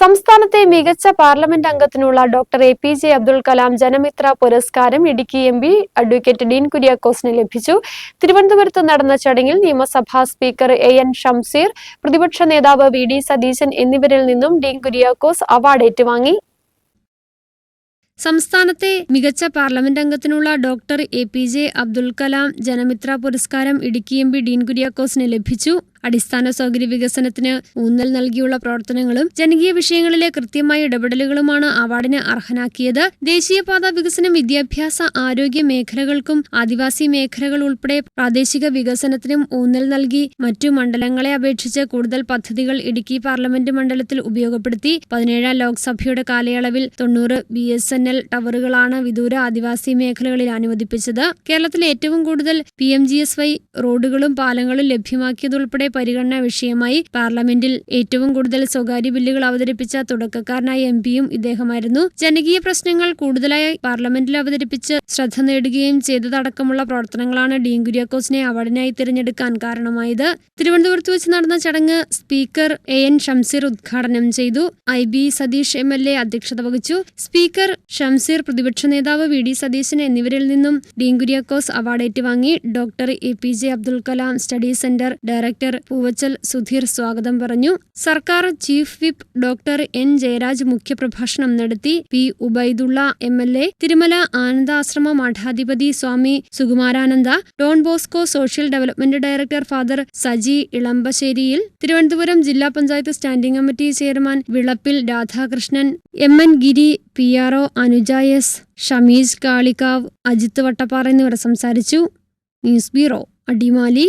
സംസ്ഥാനത്തെ മികച്ച parliament അംഗത്തിനുള്ള doctor A P J Abdul Kalam Janamithra പുരസ്കാരം Idukki M P advocate Dean കുര്യാക്കോസിന് ലഭിച്ചു. തിരുവനന്തപുരത്ത് നടന്ന ചടങ്ങിൽ നിയമസഭാ സ്പീക്കർ എ എൻ ഷംസീർ പ്രതിപക്ഷ നേതാവ് വി ഡി സതീശൻ എന്നിവരിൽ നിന്നും ഡീൻ കുര്യാക്കോസ് അവാർഡ് ഏറ്റുവാങ്ങി. സംസ്ഥാനത്തെ മികച്ച parliament അംഗത്തിനുള്ള doctor A P J Abdul Kalam Janamithra പുരസ്കാരം ഇടുക്കി എം പി ഡീൻ കുര്യാക്കോസിന് ലഭിച്ചു. അടിസ്ഥാന സൗകര്യ വികസനത്തിന് ഊന്നൽ നൽകിയുള്ള പ്രവർത്തനങ്ങളും ജനകീയ വിഷയങ്ങളിലെ കൃത്യമായ ഇടപെടലുകളുമാണ് അവാർഡിന് അർഹനാക്കിയത്. ദേശീയപാത വികസനം വിദ്യാഭ്യാസ ആരോഗ്യ മേഖലകൾക്കും ആദിവാസി മേഖലകൾ ഉൾപ്പെടെ പ്രാദേശിക വികസനത്തിനും ഊന്നൽ നൽകി. മറ്റു മണ്ഡലങ്ങളെ അപേക്ഷിച്ച് കൂടുതൽ പദ്ധതികൾ ഇടുക്കി പാർലമെന്റ് മണ്ഡലത്തിൽ ഉപയോഗപ്പെടുത്തി. പതിനേഴാം ലോക്സഭയുടെ കാലയളവിൽ തൊണ്ണൂറ് ബി എസ് എൻ എൽ ടവറുകളാണ് വിദൂര ആദിവാസി മേഖലകളിൽ അനുവദിപ്പിച്ചത്. കേരളത്തിൽ ഏറ്റവും കൂടുതൽ P M G S Y റോഡുകളും പാലങ്ങളും ലഭ്യമാക്കിയതുൾപ്പെടെ പരിഗണനാ വിഷയമായി പാർലമെന്റിൽ ഏറ്റവും കൂടുതൽ സ്വകാര്യ ബില്ലുകൾ അവതരിപ്പിച്ച തുടക്കക്കാരനായ എം പിയും ഇദ്ദേഹമായിരുന്നു. ജനകീയ പ്രശ്നങ്ങൾ കൂടുതലായി പാർലമെന്റിൽ അവതരിപ്പിച്ച് ശ്രദ്ധ നേടുകയും ചെയ്തതടക്കമുള്ള പ്രവർത്തനങ്ങളാണ് ഡീൻ കുര്യാക്കോസിനെ അവാർഡിനായി തിരഞ്ഞെടുക്കാൻ കാരണമായത്. തിരുവനന്തപുരത്ത് വെച്ച് നടന്ന ചടങ്ങ് സ്പീക്കർ എ എൻ ഷംസീർ ഉദ്ഘാടനം ചെയ്തു. I B Satheesh M L A അധ്യക്ഷത വഹിച്ചു. സ്പീക്കർ ഷംസീർ പ്രതിപക്ഷ നേതാവ് വി ഡി സതീശൻ എന്നിവരിൽ നിന്നും ഡീൻ കുര്യാക്കോസ് അവാർഡ് ഏറ്റുവാങ്ങി. Doctor A P J Abdul Kalam study centre director Poovachal Sudheer സ്വാഗതം പറഞ്ഞു. സർക്കാർ chief whip doctor N Jayaraj മുഖ്യപ്രഭാഷണം നടത്തി. P Ubaidullah M L A Thirumala Anandashrama മഠാധിപതി Swami Sukumarananda Don Bosco social development director father Saji ഇളമ്പശ്ശേരിയിൽ Thiruvananthapuram ജില്ലാ panchayat standing committee chairman Vilappil Radhakrishnan M N Giri P R O Anuja S Shameej Kalikavu Ajith Vattappara എന്നിവർ സംസാരിച്ചു. News bureau Adimali.